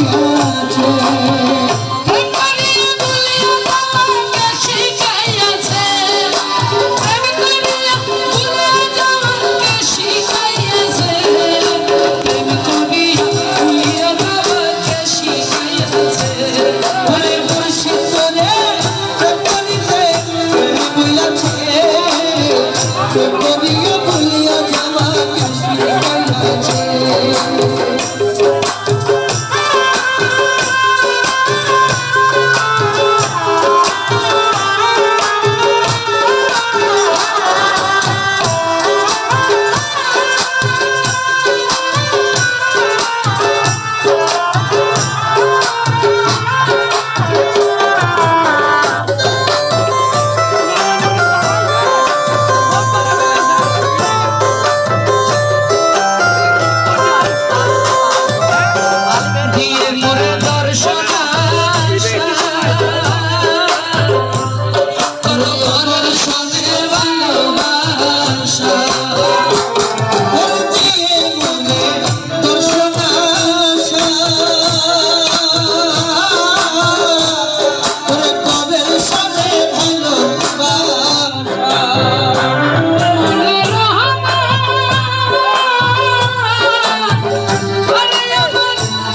Oh.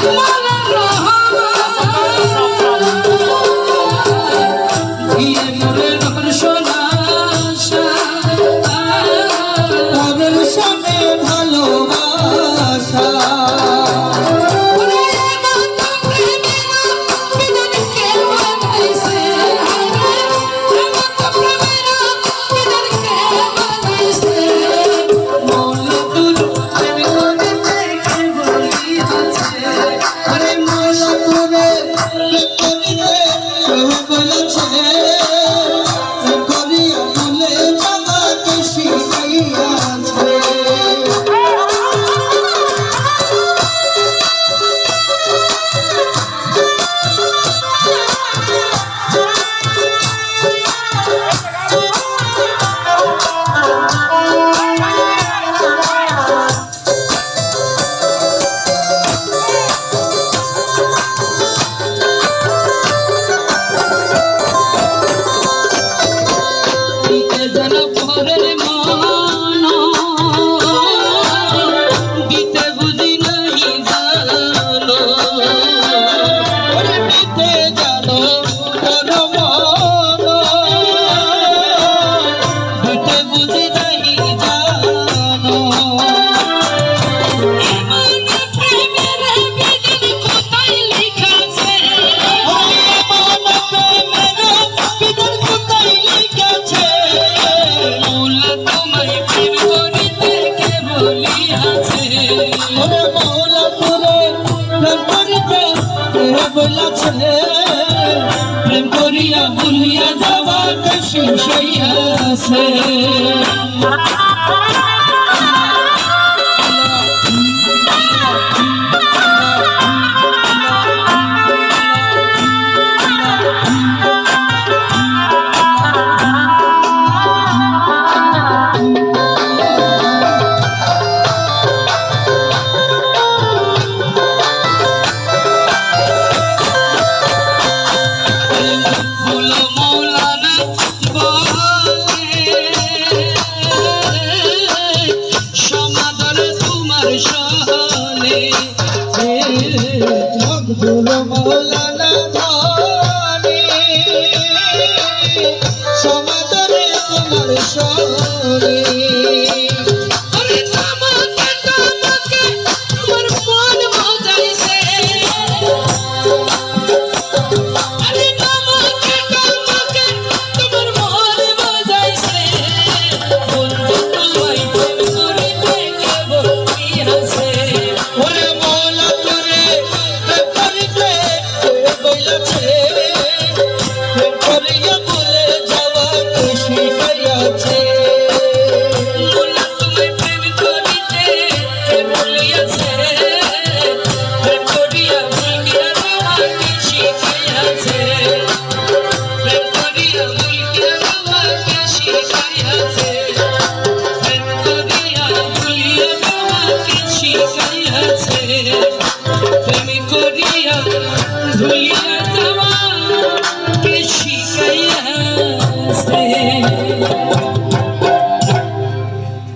Come on, come on. প্রেম করিয়া ভুলিয়া যাওয়া কশি সইয়াছে সমাদরে